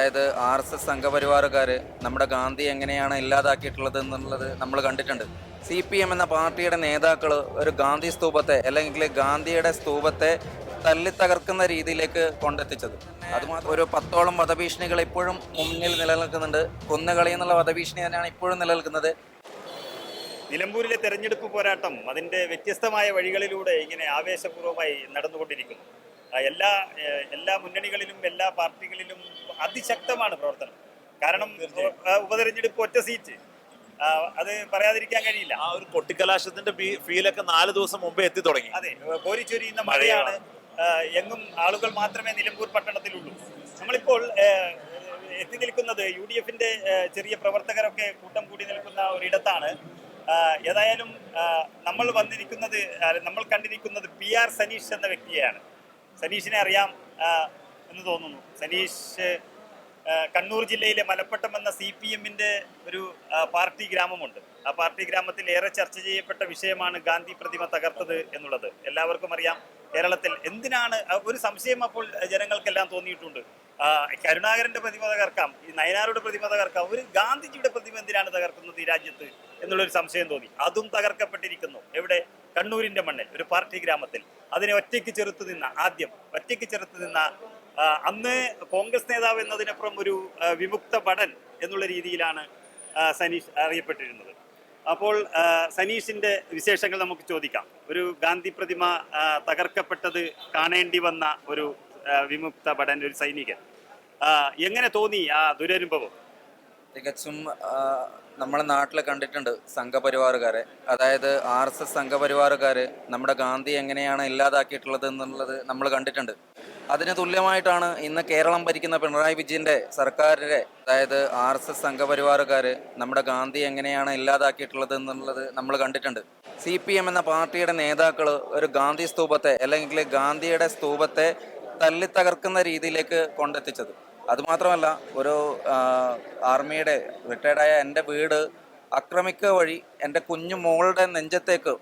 അതായത് R S S സംഘപരിവാറുകാർ നമ്മുടെ ഗാന്ധി എങ്ങനെയാണ് ഇല്ലാതാക്കിയിട്ടുള്ളത് എന്നുള്ളത് നമ്മൾ കണ്ടിട്ടുണ്ട്. സി പി എം എന്ന പാർട്ടിയുടെ നേതാക്കൾ ഒരു ഗാന്ധി സ്തൂപത്തെ അല്ലെങ്കിൽ ഗാന്ധിയുടെ സ്തൂപത്തെ തല്ലി തകർക്കുന്ന രീതിയിലേക്ക് കൊണ്ടെത്തിച്ചത്. അതുമാത്രം ഒരു പത്തോളം വധഭീഷണികൾ ഇപ്പോഴും മുന്നിൽ നിലനിൽക്കുന്നുണ്ട്. കൊന്നുകളി എന്നുള്ള വധഭീഷണി തന്നെയാണ് ഇപ്പോഴും നിലനിൽക്കുന്നത്. നിലമ്പൂരിലെ തെരഞ്ഞെടുപ്പ് പോരാട്ടം അതിന്റെ വ്യത്യസ്തമായ വഴികളിലൂടെ ഇങ്ങനെ ആവേശപൂർവമായി നടന്നുകൊണ്ടിരിക്കുന്നു. എല്ലാ എല്ലാ മുന്നണികളിലും എല്ലാ പാർട്ടികളിലും അതിശക്തമാണ് പ്രവർത്തനം. കാരണം ഉപതെരഞ്ഞെടുപ്പ് ഒറ്റ സീറ്റ്. അത് പറയാതിരിക്കാൻ കഴിയില്ല. ആ ഒരു കൊട്ടിക്കലാശത്തിന്റെ ഫീലൊക്കെ നാല് ദിവസം മുമ്പേ എത്തി തുടങ്ങി. അതെ കോരിച്ചൊരിയുന്ന മഴയാണ്. എങ്ങും ആളുകൾ മാത്രമേ നിലമ്പൂർ പട്ടണത്തിലുള്ളൂ. നമ്മളിപ്പോൾ എത്തി നിൽക്കുന്നത് യു ഡി എഫിന്റെ ചെറിയ പ്രവർത്തകരൊക്കെ കൂട്ടം കൂടി നിൽക്കുന്ന ഒരിടത്താണ്. ഏതായാലും നമ്മൾ വന്നിരിക്കുന്നത് നമ്മൾ കണ്ടിരിക്കുന്നത് പി ആർ സനീഷ് എന്ന വ്യക്തിയെയാണ്. സനീഷിനെ അറിയാം എന്ന് തോന്നുന്നു. സനീഷ് കണ്ണൂർ ജില്ലയിലെ മലപ്പട്ടം എന്ന സി പി എമ്മിന്റെ ഒരു പാർട്ടി ഗ്രാമമുണ്ട്. ആ പാർട്ടി ഗ്രാമത്തിൽ ഏറെ ചർച്ച ചെയ്യപ്പെട്ട വിഷയമാണ് ഗാന്ധി പ്രതിമ തകർത്തത് എന്നുള്ളത്. എല്ലാവർക്കും അറിയാം കേരളത്തിൽ എന്തിനാണ് ഒരു സംശയം അപ്പോൾ ജനങ്ങൾക്കെല്ലാം തോന്നിയിട്ടുണ്ട്. കരുണാകരന്റെ പ്രതിമ തകർക്കാം ഈ നയനാരുടെ പ്രതിമ തകർക്കാം. ഒരു ഗാന്ധിജിയുടെ എന്തിനാണ് തകർക്കുന്നത് ഈ രാജ്യത്ത് എന്നുള്ളൊരു സംശയം തോന്നി. അതും തകർക്കപ്പെട്ടിരിക്കുന്നു. എവിടെ? കണ്ണൂരിന്റെ മണ്ണിൽ ഒരു പാർട്ടി ഗ്രാമത്തിൽ. അതിനെ ഒറ്റയ്ക്ക് ചെറുത്തു നിന്ന ആദ്യം ഒറ്റയ്ക്ക് ചെറുത്തു നിന്ന അന്ന് കോൺഗ്രസ് നേതാവ് എന്നതിനപ്പുറം ഒരു വിമുക്ത ഭടൻ എന്നുള്ള രീതിയിലാണ് സനീഷ് അറിയപ്പെട്ടിരുന്നത്. അപ്പോൾ സനീഷിന്റെ വിശേഷങ്ങൾ നമുക്ക് ചോദിക്കാം. ഒരു ഗാന്ധി പ്രതിമ തകർക്കപ്പെട്ടത് കാണേണ്ടി വന്ന ഒരു വിമുക്ത ഭടൻ ഒരു സൈനികൻ. എങ്ങനെ തോന്നി ആ ദുരനുഭവം? തികച്ചും നമ്മുടെ നാട്ടിൽ കണ്ടിട്ടുണ്ട് സംഘപരിവാറുകാരെ. അതായത് ആർ എസ് എസ് സംഘപരിവാറുകാർ നമ്മുടെ ഗാന്ധി എങ്ങനെയാണ് ഇല്ലാതാക്കിയിട്ടുള്ളത് എന്നുള്ളത് നമ്മൾ കണ്ടിട്ടുണ്ട്. അതിന് തുല്യമായിട്ടാണ് ഇന്ന് കേരളം ഭരിക്കുന്ന പിണറായി വിജയന്റെ സർക്കാരിലെ അതായത് ആർ എസ് എസ് സംഘപരിവാറുകാർ നമ്മുടെ ഗാന്ധി എങ്ങനെയാണ് ഇല്ലാതാക്കിയിട്ടുള്ളത് എന്നുള്ളത് നമ്മൾ കണ്ടിട്ടുണ്ട്. സി പി എം എന്ന പാർട്ടിയുടെ നേതാക്കൾ ഒരു ഗാന്ധി സ്തൂപത്തെ അല്ലെങ്കിൽ ഗാന്ധിയുടെ സ്തൂപത്തെ തല്ലിത്തകർക്കുന്ന രീതിയിലേക്ക് കൊണ്ടെത്തിച്ചത്. അതുമാത്രമല്ല ഒരു ആർമിയുടെ റിട്ടയർഡായ എന്റെ വീട് ആക്രമിക്കുക വഴി എന്റെ കുഞ്ഞു മോളുടെ നെഞ്ചത്തേക്ക്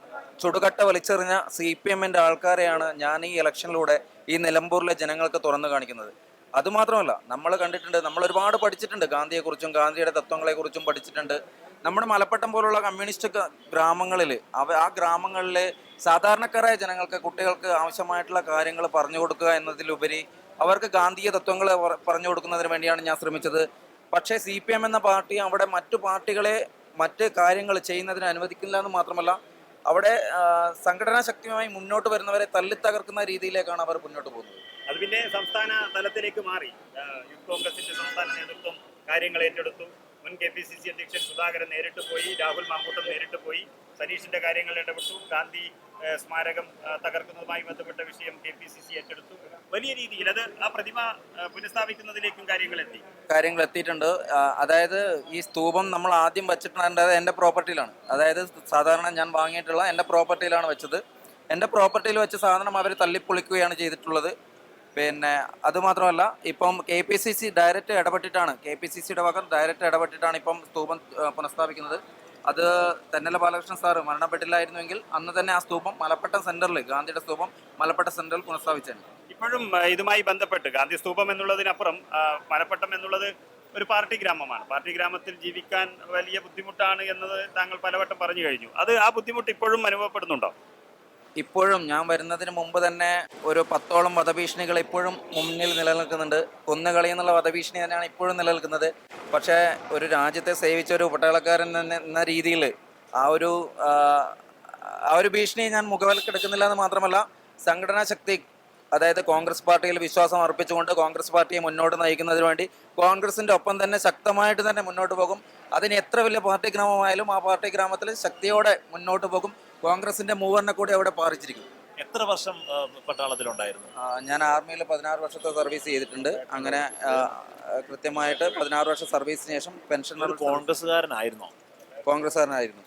ചുടുകട്ട വലിച്ചെറിഞ്ഞ സി പി എമ്മിന്റെ ആൾക്കാരെയാണ് ഞാൻ ഈ ഇലക്ഷനിലൂടെ ഈ നിലമ്പൂരിലെ ജനങ്ങൾക്ക് തുറന്നു കാണിക്കുന്നത്. അതുമാത്രമല്ല നമ്മൾ കണ്ടിട്ടുണ്ട് നമ്മൾ ഒരുപാട് പഠിച്ചിട്ടുണ്ട്. ഗാന്ധിയെക്കുറിച്ചും ഗാന്ധിയുടെ തത്വങ്ങളെക്കുറിച്ചും പഠിച്ചിട്ടുണ്ട്. നമ്മുടെ മലപ്പട്ടം പോലുള്ള കമ്മ്യൂണിസ്റ്റ് ഗ്രാമങ്ങളിൽ അവ ആ ഗ്രാമങ്ങളിലെ സാധാരണക്കാരായ ജനങ്ങൾക്ക് കുട്ടികൾക്ക് ആവശ്യമായിട്ടുള്ള കാര്യങ്ങൾ പറഞ്ഞു കൊടുക്കുക എന്നതിലുപരി അവർക്ക് ഗാന്ധിയ തത്വങ്ങൾ പറഞ്ഞു കൊടുക്കുന്നതിന് വേണ്ടിയാണ് ഞാൻ ശ്രമിച്ചത്. പക്ഷേ സി പി എം എന്ന പാർട്ടി അവിടെ മറ്റു പാർട്ടികളെ മറ്റ് കാര്യങ്ങൾ ചെയ്യുന്നതിന് അനുവദിക്കില്ല എന്ന് മാത്രമല്ല അവിടെ സംഘടനാ ശക്തിയുമായി മുന്നോട്ട് വരുന്നവരെ തല്ലിത്തകർക്കുന്ന രീതിയിലേക്കാണ് അവർ മുന്നോട്ട് പോകുന്നത്. അത് പിന്നെ സംസ്ഥാന തലത്തിലേക്ക് മാറി. യൂത്ത് കോൺഗ്രസിന്റെ സംസ്ഥാന നേതൃത്വം കാര്യങ്ങൾ ഏറ്റെടുത്തു. മുൻ കെ പി സി സി അധ്യക്ഷൻ സുധാകരൻ നേരിട്ട് പോയി രാഹുൽ മാമ്പൂട്ടം നേരിട്ട് പോയി. സനീഷിന്റെ കാര്യങ്ങളിൽ ഇടപെട്ടു. ഗാന്ധി സ്മാരകം തകർക്കുന്നതുമായി ബന്ധപ്പെട്ട വിഷയം കെ പി സി സി ഏറ്റെടുത്തു. വലിയ രീതിയിൽ അത് ആ പ്രതിമ പുനഃസ്ഥാപിക്കുന്നതിലേക്കും കാര്യങ്ങൾ എത്തി. കാര്യങ്ങൾ എത്തിയിട്ടുണ്ട്. അതായത് ഈ സ്തൂപം നമ്മൾ ആദ്യം വെച്ചിട്ടുണ്ടായത് എന്റെ പ്രോപ്പർട്ടിയിലാണ്. അതായത് സാധാരണ ഞാൻ വാങ്ങിയിട്ടുള്ള എന്റെ പ്രോപ്പർട്ടിയിലാണ് വെച്ചത്. എന്റെ പ്രോപ്പർട്ടിയിൽ വെച്ച സാധനം അവർ തള്ളിപ്പൊളിക്കുകയാണ് ചെയ്തിട്ടുള്ളത്. പിന്നെ അതുമാത്രമല്ല ഇപ്പം K P C C direct ഇടപെട്ടിട്ടാണ് K P C സിയുടെ വക ഡയറക്റ്റ് ഇടപെട്ടിട്ടാണ് ഇപ്പം സ്തൂപം പുനഃസ്ഥാപിക്കുന്നത്. അത് തെന്നല ബാലകൃഷ്ണൻ സാറ് മരണപ്പെട്ടില്ലായിരുന്നുവെങ്കിൽ അന്ന് തന്നെ ആ സ്തൂപം മലപ്പട്ടം സെന്ററിൽ ഗാന്ധിയുടെ സ്തൂപം മലപ്പട്ടം സെന്ററിൽ പുനഃസ്ഥാപിച്ചാണ് ഇപ്പോഴും ഇതുമായി ബന്ധപ്പെട്ട് ഗാന്ധി സ്തൂപം എന്നുള്ളതിനപ്പുറം മലപ്പെട്ടം എന്നുള്ളത് ഒരു പാർട്ടി ഗ്രാമമാണ്. പാർട്ടി ഗ്രാമത്തിൽ ജീവിക്കാൻ വലിയ ബുദ്ധിമുട്ടാണ് എന്നത് താങ്കൾ പലവട്ടം പറഞ്ഞു കഴിഞ്ഞു. അത് ആ ബുദ്ധിമുട്ട് ഇപ്പോഴും അനുഭവപ്പെടുന്നുണ്ടോ? ഇപ്പോഴും ഞാൻ വരുന്നതിന് മുമ്പ് തന്നെ ഒരു പത്തോളം വധഭീഷണികൾ ഇപ്പോഴും മുന്നിൽ നിലനിൽക്കുന്നുണ്ട്. കൊന്നുകളി എന്നുള്ള വധഭീഷണി തന്നെയാണ് ഇപ്പോഴും നിലനിൽക്കുന്നത്. പക്ഷേ ഒരു രാജ്യത്തെ സേവിച്ച ഒരു പട്ടാളക്കാരൻ എന്ന- രീതിയിൽ ആ ഒരു ആ ഒരു ഭീഷണി ഞാൻ മുഖവിലക്കെടുക്കുന്നില്ല എന്ന് മാത്രമല്ല സംഘടനാ ശക്തി അതായത് കോൺഗ്രസ് പാർട്ടിയിൽ വിശ്വാസം അർപ്പിച്ചുകൊണ്ട് കോൺഗ്രസ് പാർട്ടിയെ മുന്നോട്ട് നയിക്കുന്നതിന് വേണ്ടി കോൺഗ്രസിന്റെ ഒപ്പം തന്നെ ശക്തമായിട്ട് തന്നെ മുന്നോട്ട് പോകും. അതിന് എത്ര വലിയ പാർട്ടി ഗ്രാമമായാലും ആ പാർട്ടി ഗ്രാമത്തിൽ ശക്തിയോടെ മുന്നോട്ട് പോകും. കോൺഗ്രസിന്റെ മൂവറിനെ കൂടി അവിടെ പാറിച്ചിരിക്കും. എത്ര വർഷം പട്ടാളത്തിലുണ്ടായിരുന്നു? ഞാൻ ആർമിയിൽ പതിനാറ് വർഷത്തെ സർവീസ് ചെയ്തിട്ടുണ്ട്. അങ്ങനെ കൃത്യമായിട്ട് പതിനാറ് വർഷം സർവീസിന് ശേഷം പെൻഷൻ കോൺഗ്രസ്സുകാരനായിരുന്നോ? കോൺഗ്രസ്സുകാരനായിരുന്നു.